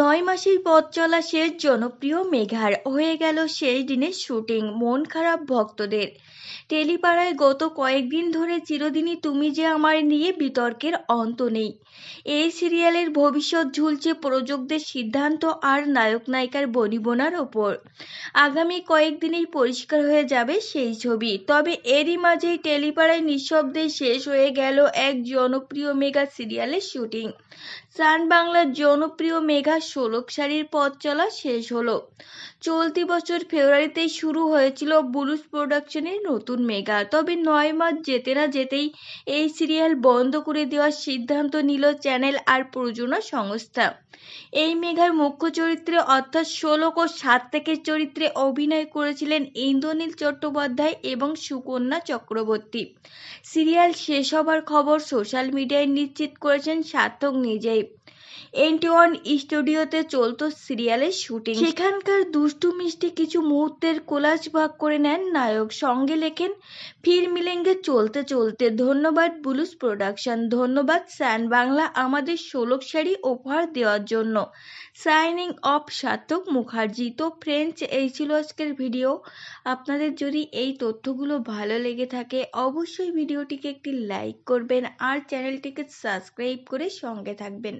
নয় মাসের পথ চলা শেষ জনপ্রিয় মেঘার হয়ে গেল শেষ দিনের শুটিং, মন খারাপ ভক্তদের। টেলিপাড়ায় গত কয়েকদিন ধরে চিরদিনই তুমি যে আমার নিয়ে বিতর্কের অন্ত নেই। এই সিরিয়ালের ভবিষ্যৎ ঝুলছে প্রযোজকদের সিদ্ধান্ত আর নায়ক নায়িকার বনিবনার ওপর। আগামী কয়েকদিনেই পরিষ্কার হয়ে যাবে সেই ছবি। তবে এরই মাঝেই টেলিপাড়ায় নিঃশব্দে শেষ হয়ে গেল এক জনপ্রিয় মেগা সিরিয়ালের শুটিং। সান বাংলার জনপ্রিয় মেঘা ষোলক সারির পথ চলা শেষ হলো। চলতি বছর ফেব্রুয়ারিতেই শুরু হয়েছিল বুলুস প্রোডাকশনের নতুন মেগা। তবে নয় মাস যেতে না যেতেই এই সিরিয়াল বন্ধ করে দেওয়ার সিদ্ধান্ত নিল চ্যানেল আর প্রযোজনা সংস্থা। এই মেঘার মুখ্য চরিত্রে অর্থাৎ ষোলক ও সাত থেকে চরিত্রে অভিনয় করেছিলেন ইন্দ্রনীল চট্টোপাধ্যায় এবং সুকন্যা চক্রবর্তী। সিরিয়াল শেষ হবার খবর সোশ্যাল মিডিয়ায় নিশ্চিত করেছেন সার্থক নিজেই। এনটি ওয়ান স্টুডিওতে চলতো সিরিয়ালের শুটিং। সেখানকার দুষ্টু মিষ্টি কিছু মুহূর্তের কোলাজ ভাগ করে নেন নায়ক। সঙ্গে লেখেন, ফির মিলেঙ্গে চলতে চলতে। ধন্যবাদ বুলুস প্রোডাকশন। ধন্যবাদ স্যান বাংলা আমাদের ষোলক শাড়ি উপহার দেওয়ার জন্য। সাইনিং অফ সার্থক মুখার্জি। তো ফ্রেন্ডস, এই ছিল আজকের ভিডিও। আপনাদের যদি এই তথ্যগুলো ভালো লেগে থাকে, অবশ্যই ভিডিওটিকে একটি লাইক করবেন আর চ্যানেলটিকে সাবস্ক্রাইব করে সঙ্গে থাকবেন।